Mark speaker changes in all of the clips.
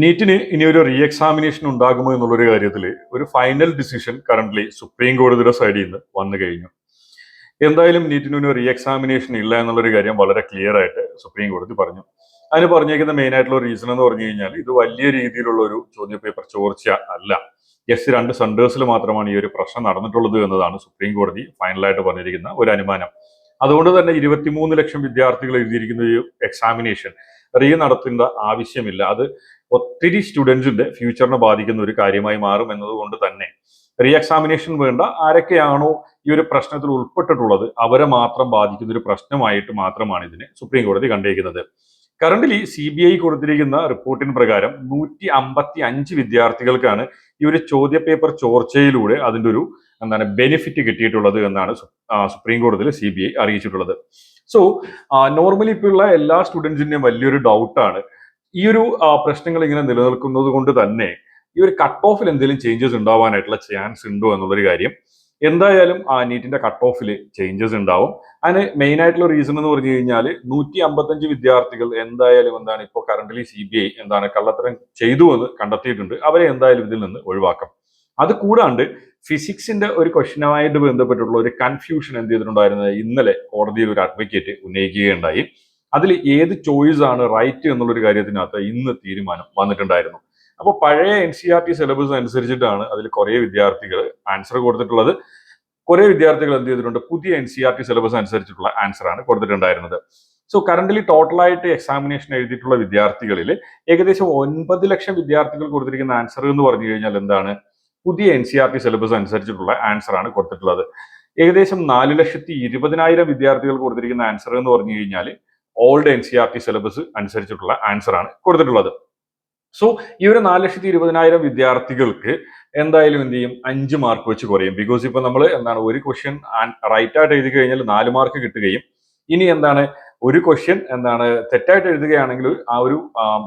Speaker 1: നീറ്റിന് ഇനി ഒരു re examination ഉണ്ടാകുമോ എന്നുള്ളൊരു കാര്യത്തിൽ ഒരു ഫൈനൽ ഡിസിഷൻ കറന്റ് സുപ്രീം കോടതിയുടെ സൈഡിൽ നിന്ന് വന്നു കഴിഞ്ഞു. എന്തായാലും നീറ്റിന് ഒരു റീ എക്സാമിനേഷൻ ഇല്ല എന്നുള്ളൊരു കാര്യം വളരെ ക്ലിയർ ആയിട്ട് സുപ്രീം കോടതി പറഞ്ഞു. അതിന് പറഞ്ഞേക്കുന്ന മെയിൻ ആയിട്ടുള്ള റീസൺ എന്ന് പറഞ്ഞു കഴിഞ്ഞാൽ ഇത് വലിയ രീതിയിലുള്ള ഒരു ചോദ്യ പേപ്പർ ചോർച്ച അല്ല. ജസ്റ്റ് രണ്ട് സെന്റേഴ്സിൽ മാത്രമാണ് ഈ ഒരു പ്രശ്നം നടന്നിട്ടുള്ളത് എന്നതാണ് സുപ്രീം കോടതി ഫൈനലായിട്ട് പറഞ്ഞിരിക്കുന്ന ഒരു അനുമാനം. അതുകൊണ്ട് തന്നെ ഇരുപത്തിമൂന്ന് ലക്ഷം വിദ്യാർത്ഥികൾ എഴുതിയിരിക്കുന്ന ഈ എക്സാമിനേഷൻ റീ നടത്തേണ്ട ആവശ്യമില്ല. അത് ഒത്തിരി സ്റ്റുഡൻസിന്റെ ഫ്യൂച്ചറിനെ ബാധിക്കുന്ന ഒരു കാര്യമായി മാറും എന്നതുകൊണ്ട് തന്നെ റീ എക്സാമിനേഷൻ വേണ്ട. ആരൊക്കെയാണോ ഈ ഒരു പ്രശ്നത്തിൽ ഉൾപ്പെട്ടിട്ടുള്ളത് അവരെ മാത്രം ബാധിക്കുന്ന ഒരു പ്രശ്നമായിട്ട് മാത്രമാണ് ഇതിനെ സുപ്രീം കോടതി കണ്ടേക്കുന്നത്. കറന്റ്ലി സി ബി ഐ കൊടുത്തിരിക്കുന്ന റിപ്പോർട്ടിന് പ്രകാരം നൂറ്റി അമ്പത്തി അഞ്ച് വിദ്യാർത്ഥികൾക്കാണ് ഈ ഒരു ചോദ്യപേപ്പർ ചോർച്ചയിലൂടെ അതിന്റെ ഒരു എന്താണ് ബെനിഫിറ്റ് കിട്ടിയിട്ടുള്ളത് എന്നാണ് സുപ്രീം കോടതിയിൽ സി ബി ഐ അറിയിച്ചിട്ടുള്ളത്. സോ നോർമലി ഇപ്പോൾ എല്ലാ സ്റ്റുഡൻസിന്റെയും വലിയൊരു ഡൗട്ടാണ് ഈ ഒരു പ്രശ്നങ്ങൾ ഇങ്ങനെ നിലനിൽക്കുന്നത് കൊണ്ട് തന്നെ ഈ ഒരു കട്ട് ഓഫിൽ എന്തെങ്കിലും ചേഞ്ചസ് ഉണ്ടാവാനായിട്ടുള്ള ചാൻസ് ഉണ്ടോ എന്നുള്ളൊരു കാര്യം. എന്തായാലും ആ നീറ്റിന്റെ കട്ട് ഓഫിൽ ചേഞ്ചസ് ഉണ്ടാവും. അതിന് മെയിൻ ആയിട്ടുള്ള റീസൺ എന്ന് പറഞ്ഞു കഴിഞ്ഞാൽ നൂറ്റി അമ്പത്തഞ്ച് വിദ്യാർത്ഥികൾ എന്തായാലും എന്താണ് ഇപ്പോൾ കറന്റ്ലി സി ബി ഐ എന്താണ് കള്ളത്തരം ചെയ്തു എന്ന് കണ്ടെത്തിയിട്ടുണ്ട്. അവരെ എന്തായാലും ഇതിൽ നിന്ന് ഒഴിവാക്കാം. അത് കൂടാണ്ട് ഫിസിക്സിന്റെ ഒരു ക്വസ്റ്റനുമായിട്ട് ബന്ധപ്പെട്ടിട്ടുള്ള ഒരു കൺഫ്യൂഷൻ എന്ത് ചെയ്തിട്ടുണ്ടായിരുന്നത്? ഇന്നലെ കോടതിയിൽ ഒരു അഡ്വക്കേറ്റ് ഉന്നയിക്കുകയുണ്ടായി. അതിൽ ഏത് ചോയ്സ് ആണ് റൈറ്റ് എന്നുള്ളൊരു കാര്യത്തിനകത്ത് ഇന്ന് തീരുമാനം വന്നിട്ടുണ്ടായിരുന്നു. അപ്പോൾ പഴയ N C R T syllabus അനുസരിച്ചിട്ടാണ് അതിൽ കുറേ വിദ്യാർത്ഥികൾ ആൻസർ കൊടുത്തിട്ടുള്ളത്. കുറേ വിദ്യാർത്ഥികൾ എന്ത് ചെയ്തിട്ടുണ്ട്? പുതിയ N C R T syllabus അനുസരിച്ചിട്ടുള്ള ആൻസർ ആണ് കൊടുത്തിട്ടുണ്ടായിരുന്നത്. സോ കറന്റ്ലി ടോട്ടലായിട്ട് എക്സാമിനേഷൻ എഴുതിയിട്ടുള്ള വിദ്യാർത്ഥികളിൽ ഏകദേശം ഒൻപത് ലക്ഷം വിദ്യാർത്ഥികൾ കൊടുത്തിരിക്കുന്ന ആൻസർ എന്ന് പറഞ്ഞു കഴിഞ്ഞാൽ എന്താണ്? പുതിയ N C R T syllabus അനുസരിച്ചിട്ടുള്ള ആൻസർ ആണ് കൊടുത്തിട്ടുള്ളത്. ഏകദേശം നാല് ലക്ഷത്തി ഇരുപതിനായിരം വിദ്യാർത്ഥികൾ കൊടുത്തിരിക്കുന്ന ആൻസർ എന്ന് പറഞ്ഞു കഴിഞ്ഞാൽ old N C R T syllabus അനുസരിച്ചിട്ടുള്ള ആൻസർ ആണ് കൊടുത്തിട്ടുള്ളത്. സോ ഈ ഒരു നാല് ലക്ഷത്തി ഇരുപതിനായിരം വിദ്യാർത്ഥികൾക്ക് എന്തായാലും എന്ത് ചെയ്യും? അഞ്ച് മാർക്ക് വെച്ച് കുറയും. ബിക്കോസ് ഇപ്പൊ നമ്മൾ എന്താണ് ഒരു ക്വസ്റ്റ്യൻ റൈറ്റ് ആയിട്ട് എഴുതി കഴിഞ്ഞാൽ നാല് മാർക്ക് കിട്ടുകയും ഇനി എന്താണ് ഒരു ക്വസ്റ്റ്യൻ എന്താണ് തെറ്റായിട്ട് എഴുതുകയാണെങ്കിൽ ആ ഒരു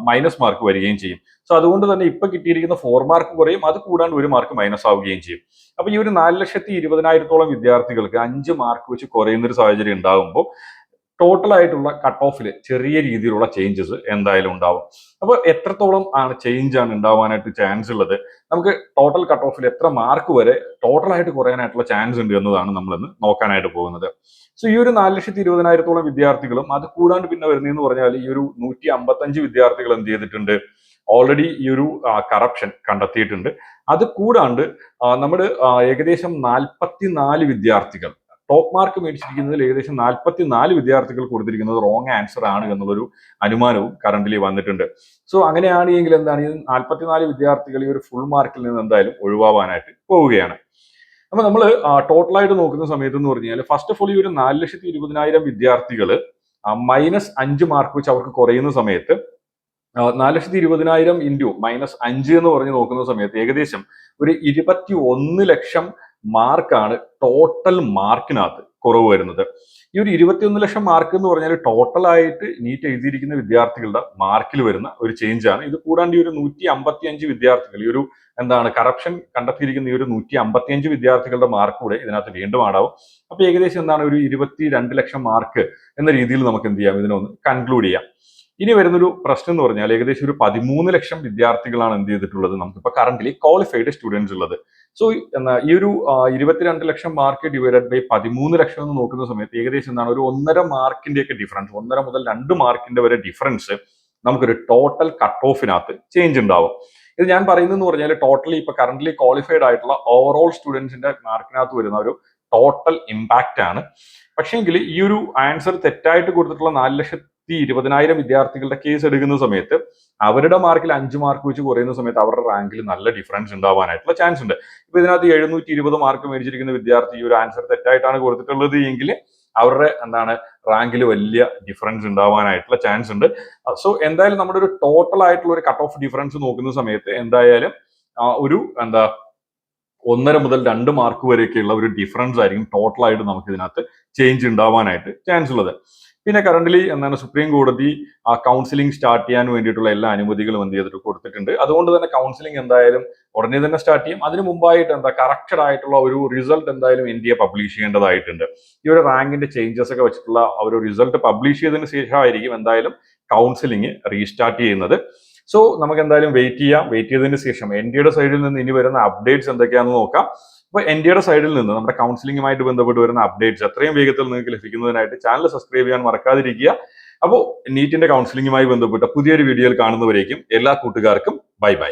Speaker 1: മൈനസ് മാർക്ക് വരികയും ചെയ്യും. സോ അതുകൊണ്ട് തന്നെ ഇപ്പൊ കിട്ടിയിരിക്കുന്ന ഫോർ മാർക്ക് കുറയും. അത് കൂടാണ്ട് ഒരു മാർക്ക് മൈനസ് ആവുകയും ചെയ്യും. അപ്പൊ ഈ ഒരു നാല് ലക്ഷത്തി ഇരുപതിനായിരത്തോളം വിദ്യാർത്ഥികൾക്ക് അഞ്ച് മാർക്ക് വെച്ച് കുറയുന്ന ഒരു സാഹചര്യം ഉണ്ടാകുമ്പോൾ ടോട്ടൽ ആയിട്ടുള്ള കട്ട് ഓഫിൽ ചെറിയ രീതിയിലുള്ള ചേഞ്ചസ് എന്തായാലും ഉണ്ടാവും. അപ്പോൾ എത്രത്തോളം ആണ് ചേഞ്ച് ആണ് ഉണ്ടാവാനായിട്ട് ചാൻസ് ഉള്ളത്? നമുക്ക് ടോട്ടൽ കട്ട് ഓഫിൽ എത്ര മാർക്ക് വരെ ടോട്ടൽ ആയിട്ട് കുറയാനായിട്ടുള്ള ചാൻസ് ഉണ്ട് എന്നതാണ് നമ്മളിന്ന് നോക്കാനായിട്ട് പോകുന്നത്. സോ ഈ ഒരു നാല് ലക്ഷത്തി ഇരുപതിനായിരത്തോളം വിദ്യാർത്ഥികളും അത് കൂടാണ്ട് പിന്നെ വരുന്നതെന്ന് പറഞ്ഞാൽ ഈ ഒരു നൂറ്റി അമ്പത്തഞ്ച് വിദ്യാർത്ഥികൾ എന്ത് ചെയ്തിട്ടുണ്ട്? ഓൾറെഡി ഈ ഒരു കറപ്ഷൻ കണ്ടെത്തിയിട്ടുണ്ട്. അത് കൂടാണ്ട് നമ്മൾ ഏകദേശം നാൽപ്പത്തി നാല് വിദ്യാർത്ഥികൾ ടോപ്പ് മാർക്ക് മേടിച്ചിരിക്കുന്നതിൽ ഏകദേശം നാൽപ്പത്തി നാല് വിദ്യാർത്ഥികൾ കൊടുത്തിരിക്കുന്നത് റോങ് ആൻസർ ആണ് എന്നുള്ളൊരു അനുമാനവും കറന്റ്ലി വന്നിട്ടുണ്ട്. സോ അങ്ങനെയാണെങ്കിൽ എന്താണ്? ഈ നാൽപ്പത്തിനാല് വിദ്യാർത്ഥികൾ ഈ ഒരു ഫുൾ മാർക്കിൽ നിന്ന് എന്തായാലും ഒഴിവാവാനായിട്ട് പോവുകയാണ്. അപ്പൊ നമ്മൾ ടോട്ടലായിട്ട് നോക്കുന്ന സമയത്ത് എന്ന് പറഞ്ഞാൽ ഫസ്റ്റ് ഓഫ് ഓൾ ഈ ഒരു നാല് ലക്ഷത്തി ഇരുപതിനായിരം വിദ്യാർത്ഥികൾ മൈനസ് അഞ്ച് മാർക്ക് വെച്ച് അവർക്ക് കുറയുന്ന സമയത്ത് നാല് ലക്ഷത്തി ഇരുപതിനായിരം ഇന്റു മൈനസ് അഞ്ച് എന്ന് പറഞ്ഞ് നോക്കുന്ന സമയത്ത് ഏകദേശം ഒരു ഇരുപത്തി ഒന്ന് ലക്ഷം മാർക്കാണ് ടോട്ടൽ മാർക്കിനകത്ത് കുറവ് വരുന്നത്. ഈ ഒരു ഇരുപത്തിയൊന്ന് ലക്ഷം മാർക്ക് എന്ന് പറഞ്ഞാൽ ടോട്ടലായിട്ട് നീറ്റ് എഴുതിയിരിക്കുന്ന വിദ്യാർത്ഥികളുടെ മാർക്കിൽ വരുന്ന ഒരു ചേഞ്ച് ആണ്. ഇത് കൂടാണ്ട് ഈ ഒരു നൂറ്റി അമ്പത്തി അഞ്ച് വിദ്യാർത്ഥികൾ ഈ ഒരു എന്താണ് കറപ്ഷൻ കണ്ടെത്തിയിരിക്കുന്ന ഈ ഒരു നൂറ്റി അമ്പത്തി അഞ്ച് വിദ്യാർത്ഥികളുടെ മാർക്ക് കൂടെ ഇതിനകത്ത് വീണ്ടും ആടാവും അപ്പൊ ഏകദേശം എന്താണ് ഒരു ഇരുപത്തി രണ്ട് ലക്ഷം മാർക്ക് എന്ന രീതിയിൽ നമുക്ക് എന്ത് ചെയ്യാം? ഇതിനൊന്ന് കൺക്ലൂഡ് ചെയ്യാം. ഇനി വരുന്നൊരു പ്രശ്നം എന്ന് പറഞ്ഞാൽ ഏകദേശം ഒരു പതിമൂന്ന് ലക്ഷം വിദ്യാർത്ഥികളാണ് എന്ത് ചെയ്തിട്ടുള്ളത്? നമുക്കിപ്പോൾ കറന്റ്ലി ക്വാളിഫൈഡ് സ്റ്റുഡൻസ് ഉള്ളത്. സോ എന്നാ ഈ ഒരു ഇരുപത്തിരണ്ട് ലക്ഷം മാർക്ക് ഡിവൈഡഡ് ബൈ പതിമൂന്ന് ലക്ഷം എന്ന് നോക്കുന്ന സമയത്ത് ഏകദേശം എന്താണ് ഒരു ഒന്നര മാർക്കിന്റെ ഒക്കെ ഡിഫറൻസ് ഒന്നര മുതൽ രണ്ട് മാർക്കിന്റെ വരെ ഡിഫറൻസ് നമുക്കൊരു ടോട്ടൽ കട്ട് ഓഫിനകത്ത് ചേഞ്ച് ഉണ്ടാവും. ഇത് ഞാൻ പറയുന്നതെന്ന് പറഞ്ഞാൽ ടോട്ടലി ഇപ്പൊ കറന്റ്ലി ക്വാളിഫൈഡ് ആയിട്ടുള്ള ഓവറോൾ സ്റ്റുഡൻസിന്റെ മാർക്കിനകത്ത് വരുന്ന ഒരു ടോട്ടൽ ഇമ്പാക്റ്റ് ആണ്. പക്ഷേങ്കിൽ ഈ ഒരു ആൻസർ തെറ്റായിട്ട് കൊടുത്തിട്ടുള്ള നാല് ലക്ഷത്തി ഇരുപതിനായിരം വിദ്യാർത്ഥികളുടെ കേസ് എടുക്കുന്ന സമയത്ത് അവരുടെ മാർക്കിൽ അഞ്ച് മാർക്ക് വെച്ച് കുറയുന്ന സമയത്ത് അവരുടെ റാങ്കിൽ നല്ല ഡിഫറൻസ് ഉണ്ടാവാനായിട്ടുള്ള ചാൻസ് ഉണ്ട്. ഇപ്പൊ ഇതിനകത്ത് എഴുന്നൂറ്റി ഇരുപത് മാർക്ക് മേടിച്ചിരിക്കുന്ന വിദ്യാർത്ഥി ഈ ഒരു ആൻസർ തെറ്റായിട്ടാണ് കൊടുത്തിട്ടുള്ളത് എങ്കിൽ അവരുടെ എന്താണ് റാങ്കിൽ വലിയ ഡിഫറൻസ് ഉണ്ടാവാനായിട്ടുള്ള ചാൻസ് ഉണ്ട്. സോ എന്തായാലും നമ്മുടെ ഒരു ടോട്ടൽ ആയിട്ടുള്ള ഒരു കട്ട് ഓഫ് ഡിഫറൻസ് നോക്കുന്ന സമയത്ത് എന്തായാലും ഒരു എന്താ ഒന്നര മുതൽ രണ്ട് മാർക്ക് വരെയൊക്കെയുള്ള ഒരു ഡിഫറൻസ് ആയിരിക്കും ടോട്ടൽ ആയിട്ട് നമുക്ക് ഇതിനകത്ത് ചേഞ്ച് ഉണ്ടാവാനായിട്ട് ചാൻസ് ഉള്ളത്. പിന്നെ കറന്റ്ലി എന്താണ് സുപ്രീം കോടതി ആ കൗൺസിലിംഗ് സ്റ്റാർട്ട് ചെയ്യാൻ വേണ്ടിയിട്ടുള്ള എല്ലാ അനുമതികളും എന്ത് ചെയ്തിട്ട് കൊടുത്തിട്ടുണ്ട്. അതുകൊണ്ട് തന്നെ കൗൺസിലിംഗ് എന്തായാലും ഉടനെ തന്നെ സ്റ്റാർട്ട് ചെയ്യും. അതിന് മുമ്പായിട്ട് എന്താ കറക്റ്റഡ് ആയിട്ടുള്ള ഒരു റിസൾട്ട് എന്തായാലും ഇന്ത്യ പബ്ലിഷ് ചെയ്യേണ്ടതായിട്ടുണ്ട്. ഈ ഒരു റാങ്കിന്റെ ചേഞ്ചസ് ഒക്കെ വെച്ചിട്ടുള്ള ഒരു റിസൾട്ട് പബ്ലിഷ് ചെയ്തതിന് ശേഷമായിരിക്കും എന്തായാലും കൗൺസിലിംഗ് റീസ്റ്റാർട്ട് ചെയ്യുന്നത്. സോ നമുക്ക് എന്തായാലും വെയിറ്റ് ചെയ്യാം. വെയിറ്റ് ചെയ്തതിന് ശേഷം എൻ ഡിയുടെ സൈഡിൽ നിന്ന് ഇനി വരുന്ന അപ്ഡേറ്റ്സ് എന്തൊക്കെയാണെന്ന് നോക്കാം. അപ്പോൾ എൻ ഡിയുടെ സൈഡിൽ നിന്ന് നമ്മുടെ കൗൺസിലിംഗുമായിട്ട് ബന്ധപ്പെട്ട് വരുന്ന അപ്ഡേറ്റ്സ് എത്രയും വേഗത്തിൽ നിങ്ങൾക്ക് ലഭിക്കുന്നതിനായിട്ട് ചാനൽ സബ്സ്ക്രൈബ് ചെയ്യാൻ മറക്കാതിരിക്കുക. അപ്പോൾ നീറ്റിന്റെ കൗൺസിലിംഗുമായി ബന്ധപ്പെട്ട പുതിയൊരു വീഡിയോയിൽ കാണുന്നവരേക്കും എല്ലാ കൂട്ടുകാർക്കും ബൈ ബൈ